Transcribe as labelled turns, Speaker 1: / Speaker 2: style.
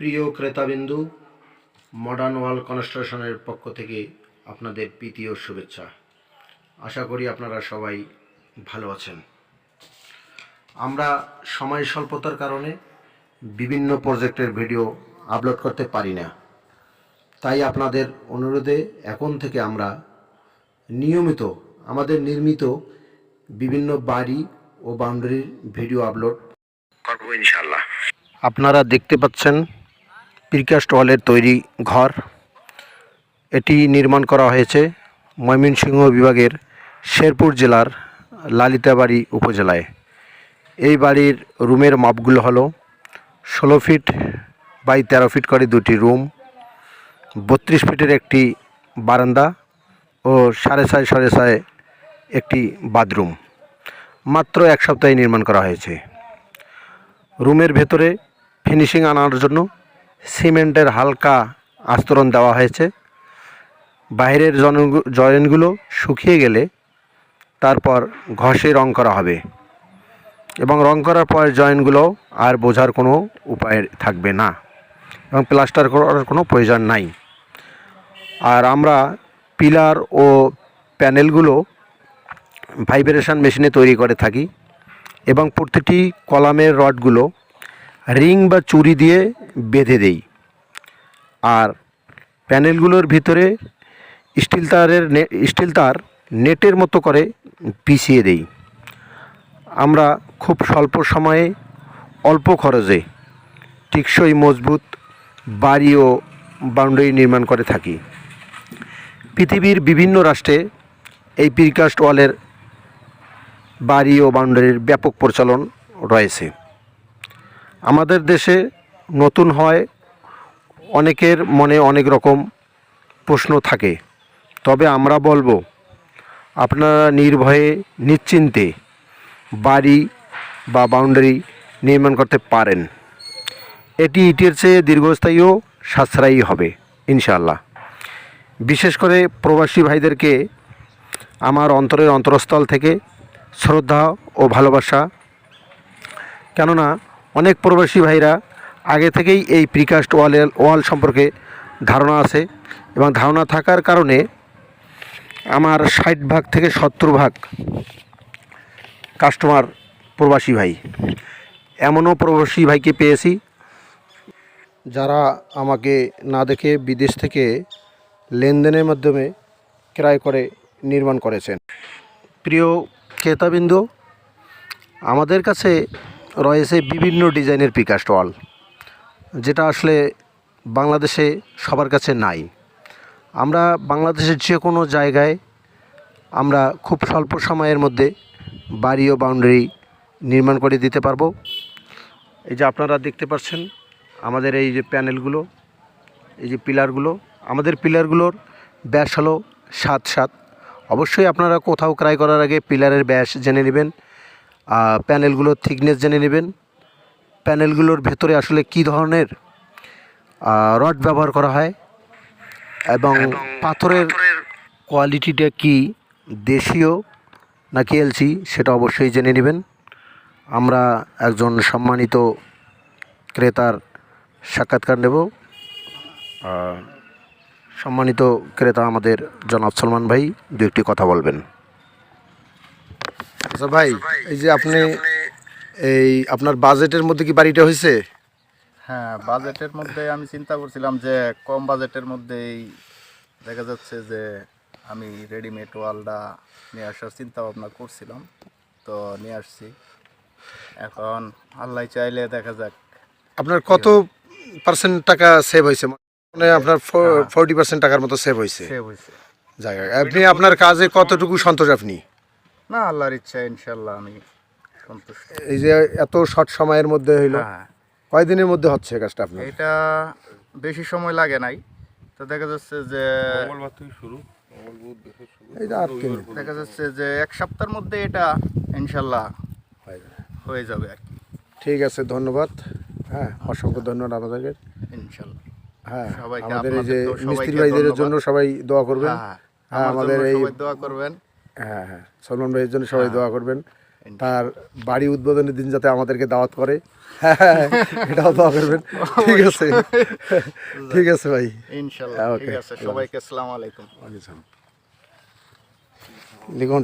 Speaker 1: প্রিয় ক্রেতাবিন্দু মডার্ন ওয়াল কনস্ট্রাকশনের পক্ষ থেকে আপনাদের প্রীতি ও শুভেচ্ছা। আশা করি আপনারা সবাই ভালো আছেন। আমরা সময় স্বল্পতার কারণে বিভিন্ন প্রজেক্টের ভিডিও আপলোড করতে পারি না। তাই আপনাদের অনুরোধে এখন থেকে আমরা নিয়মিত আমাদের নির্মিত বিভিন্ন বাড়ি ও বাউন্ডারির ভিডিও আপলোড করব ইনশাল্লাহ আপনারা দেখতে পাচ্ছেন প্রিকাস্ট ওয়ালের তৈরি ঘর। এটি নির্মাণ করা হয়েছে ময়মনসিংহ বিভাগের শেরপুর জেলার লালিতাবাড়ি উপজেলায়। এই বাড়ির রুমের মাপগুলো হলো ষোলো ফিট বাই তেরো ফিট করে দুটি রুম, বত্রিশ ফিটের একটি বারান্দা ও সাড়ে ছয় সাড়ে ছয় একটি বাথরুম। মাত্র এক সপ্তাহে নির্মাণ করা হয়েছে। রুমের ভেতরে ফিনিশিং আনার জন্য সিমেন্টের হালকা আস্তরণ দেওয়া হয়েছে। বাইরের জন- জয়েন্টগুলো শুকিয়ে গেলে তারপর ঘষে রং করা হবে এবং রং করার পর জয়েন্টগুলো আর বোঝার কোনো উপায় থাকবে না এবং প্লাস্টার করার কোনো প্রয়োজন নাই। আর আমরা পিলার ও প্যানেলগুলো ভাইব্রেশন মেশিনে তৈরি করে থাকি এবং প্রতিটি কলামের রডগুলো রিং বা চুরি দিয়ে বেঁধে দেই। আর প্যানেলগুলোর ভিতরে স্টিল তারের স্টিল তার নেটের মতো করে পিছিয়ে দেই। আমরা খুব স্বল্প সময়ে অল্প খরচে টেকসই মজবুত বাড়ি ও বাউন্ডারি নির্মাণ করে থাকি। পৃথিবীর বিভিন্ন রাষ্ট্রে এই প্রিকাস্ট ওয়ালের বাড়ি ও বাউন্ডারির ব্যাপক প্রচলন রয়েছে। আমাদের দেশে নতুন হয়, অনেকের মনে অনেক রকম প্রশ্ন থাকে। তবে আমরা বলব, আপনারা নির্ভয়ে, নিশ্চিন্তে বাড়ি বা বাউন্ডারি নির্মাণ করতে পারেন। এটি ইটের চেয়ে দীর্ঘস্থায়ী ও সাশ্রয়ী হবে, ইনশাআল্লাহ। বিশেষ করে প্রবাসী ভাইদেরকে আমার অন্তরের অন্তরস্থল থেকে শ্রদ্ধা ও ভালোবাসা। কেননা অনেক প্রবাসী ভাইরা আগে থেকেই এই প্রিকাস্ট ওয়ালের ওয়াল সম্পর্কে ধারণা আছে এবং ধারণা থাকার কারণে আমার ষাট ভাগ থেকে সত্তর ভাগ কাস্টমার প্রবাসী ভাই। এমনও প্রবাসী ভাইকে পেয়েছি যারা আমাকে না দেখে বিদেশ থেকে লেনদেনের মাধ্যমে ক্রয় করে নির্মাণ করেছেন। প্রিয় ক্রেতাবিন্দু, আমাদের কাছে রয়েছে বিভিন্ন ডিজাইনের পিকাস্ট ওয়াল, যেটা আসলে বাংলাদেশে সবার কাছে নাই। আমরা বাংলাদেশের যে কোনো জায়গায় আমরা খুব স্বল্প সময়ের মধ্যে বাড়ি ও বাউন্ডারি নির্মাণ করে দিতে পারব। এই যে আপনারা দেখতে পাচ্ছেন, আমাদের এই যে প্যানেলগুলো, এই যে পিলারগুলো, আমাদের পিলারগুলোর ব্যাস হলো সাত সাত। অবশ্যই আপনারা কোথাও ক্রয় করার আগে পিলারের ব্যাস জেনে নেবেন। প্যানেলগুলোর থিকনেস জেনে নেবেন। প্যানেলগুলোর ভেতরে আসলে কী ধরনের রড ব্যবহার করা হয় এবং পাথরের কোয়ালিটিটা কি দেশীয় নাকি এলসি সেটা অবশ্যই জেনে নেবেন। আমরা একজন সম্মানিত ক্রেতার সাক্ষাৎকার নেব। সম্মানিত ক্রেতা আমাদের জনাব সলমান ভাই দু একটি কথা বলবেন। আচ্ছা ভাই এই যে আপনি এই আপনার বাজেটের মধ্যে কি বাড়িটা হয়েছে?
Speaker 2: হ্যাঁ বাজেটের মধ্যে আমি চিন্তা করছিলাম যে কম বাজেটের মধ্যেই দেখা যাচ্ছে যে আমি রেডিমেড ওয়ালটা নিয়ে আসার চিন্তা ভাবনা করছিলাম। তো নিয়ে আসছি। এখন আল্লাহ চাইলে দেখা যাক।
Speaker 1: আপনার কত পার্সেন্ট টাকা সেভ হয়েছে? মানে আপনার ফোরটি পার্সেন্ট টাকার মতো সেভ হয়েছে।
Speaker 2: সে হয়েছে।
Speaker 1: জায়গায় আপনি আপনার কাজে কতটুকু সন্তোষ আপনি?
Speaker 2: না আল্লাহর ইচ্ছা ইনশাল্লাহ আমি সন্তুষ্ট।
Speaker 1: এই যে এত শর্ট সময়ের মধ্যে হইল
Speaker 2: হ্যাঁ।
Speaker 1: কয়দিনের মধ্যে হচ্ছে কাজটা আপনার?
Speaker 2: এটা বেশি সময় লাগে নাই। তো দেখা যাচ্ছে যে
Speaker 1: যে আট দিন।
Speaker 2: দেখা যাচ্ছে যে এক সপ্তাহের মধ্যে এটা ইনশাল্লাহ হয়ে যাবে। আর কি।
Speaker 1: ঠিক আছে ধন্যবাদ। হ্যাঁ অসংখ্য ধন্যবাদ আপনাদের
Speaker 2: ইনশাল্লাহ
Speaker 1: হ্যাঁ
Speaker 2: সবাইকে
Speaker 1: আমাদের এই যে মিস্ত্রি ভাইদের জন্য সবাই দোয়া করবেন।
Speaker 2: হ্যাঁ
Speaker 1: হ্যাঁ
Speaker 2: আমাদের
Speaker 1: এই
Speaker 2: দোয়া করবেন।
Speaker 1: হ্যাঁ হ্যাঁ। সলমান ভাইয়ের জন্য সবাই
Speaker 2: হ্যাঁ।
Speaker 1: দোয়া করবেন। তার বাড়ি উদ্বোধনের দিন যাতে আমাদেরকে দাওয়াত করে। হ্যাঁ এটাও দোয়া করবেন। ঠিক আছে। ঠিক আছে ভাই।
Speaker 2: ইনশাল্লাহ
Speaker 1: হ্যাঁ,
Speaker 2: ঠিক আছে। সবাইকে আসসালামু আলাইকুম।
Speaker 1: লিখন